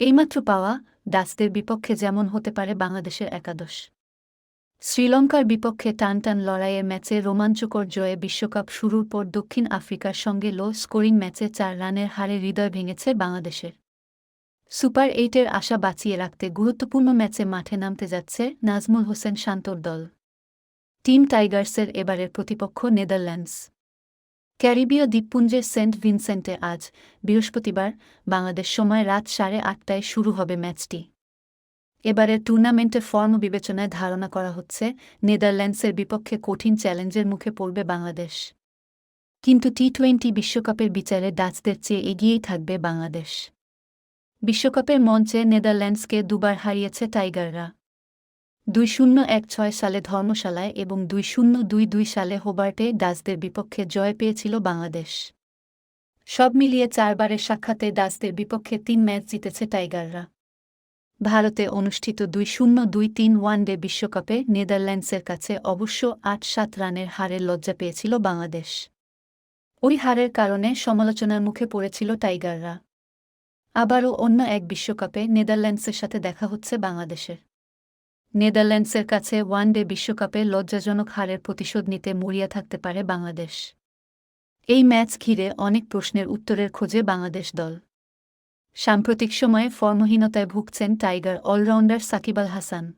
এইমাত্র পাওয়া ডাচদের বিপক্ষে যেমন হতে পারে বাংলাদেশের একাদশ। শ্রীলঙ্কার বিপক্ষে টান টান লড়াইয়ের ম্যাচে রোমাঞ্চকর জয়ে বিশ্বকাপ শুরুর পর দক্ষিণ আফ্রিকার সঙ্গে লো স্কোরিং ম্যাচে চার রানের হারে হৃদয় ভেঙেছে বাংলাদেশের। সুপার এইটের আশা বাঁচিয়ে রাখতে গুরুত্বপূর্ণ ম্যাচে মাঠে নামতে যাচ্ছে নাজমুল হোসেন শান্তর দল। টিম টাইগার্সের এবারের প্রতিপক্ষ নেদারল্যান্ডস। ক্যারিবীয় দ্বীপপুঞ্জের সেন্ট ভিনসেন্টে আজ বৃহস্পতিবার বাংলাদেশ সময় রাত সাড়ে আটটায় শুরু হবে ম্যাচটি। এবারের টুর্নামেন্টের ফর্ম বিবেচনায় ধারণা করা হচ্ছে, নেদারল্যান্ডসের বিপক্ষে কঠিন চ্যালেঞ্জের মুখে পড়বে বাংলাদেশ। কিন্তু টি টোয়েন্টি বিশ্বকাপের বিচারে ডাচদের চেয়ে এগিয়েই থাকবে বাংলাদেশ। বিশ্বকাপের মঞ্চে নেদারল্যান্ডসকে দুবার হারিয়েছে টাইগাররা। দুই শূন্য এক ছয় সালে ধর্মশালায় এবং দুই শূন্য দুই দুই সালে হোবার্টে ডাচদের বিপক্ষে জয় পেয়েছিল বাংলাদেশ। সব মিলিয়ে চারবারের সাক্ষাতে ডাচদের বিপক্ষে তিন ম্যাচ জিতেছে টাইগাররা। ভারতে অনুষ্ঠিত দুই শূন্য দুই তিন ওয়ানডে বিশ্বকাপে নেদারল্যান্ডসের কাছে অবশ্য আট সাত রানের হারের লজ্জা পেয়েছিল বাংলাদেশ। ওই হারের কারণে সমালোচনার মুখে পড়েছিল টাইগাররা। আবারও অন্য এক বিশ্বকাপে নেদারল্যান্ডসের সাথে দেখা হচ্ছে বাংলাদেশের। নেদারল্যান্ডসের কাছে ওয়ানডে বিশ্বকাপে লজ্জাজনক হারের প্রতিশোধ নিতে মরিয়া থাকতে পারে বাংলাদেশ। এই ম্যাচ ঘিরে অনেক প্রশ্নের উত্তরের খোঁজে বাংলাদেশ দল। সাম্প্রতিক সময়ে ফর্মহীনতায় ভুগছেন টাইগার অলরাউন্ডার সাকিব আল হাসান।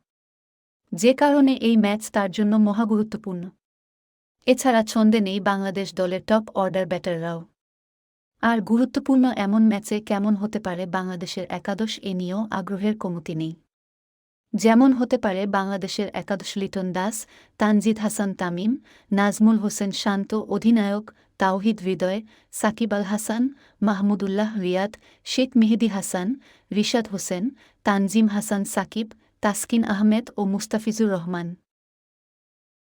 যে কারণে এই ম্যাচ তার জন্য মহাগুরুত্বপূর্ণ। এছাড়া ছন্দে নেই বাংলাদেশ দলের টপ অর্ডার ব্যাটাররাও। আর গুরুত্বপূর্ণ এমন ম্যাচে কেমন হতে পারে বাংলাদেশের একাদশ, এ নিয়েও আগ্রহের কমতি নেই। যেমন হতে পারে বাংলাদেশের একাদশ লিটন দাস, তানজিদ হাসান তামিম, নাজমুল হোসেন শান্ত অধিনায়ক তাওহিদ হৃদয়, সাকিব আল হাসান, মাহমুদুল্লাহ রিয়াদ, শেখ মেহেদি হাসান, রিশাদ হোসেন, তানজিম হাসান সাকিব, তাসকিন আহমেদ ও মুস্তাফিজুর রহমান।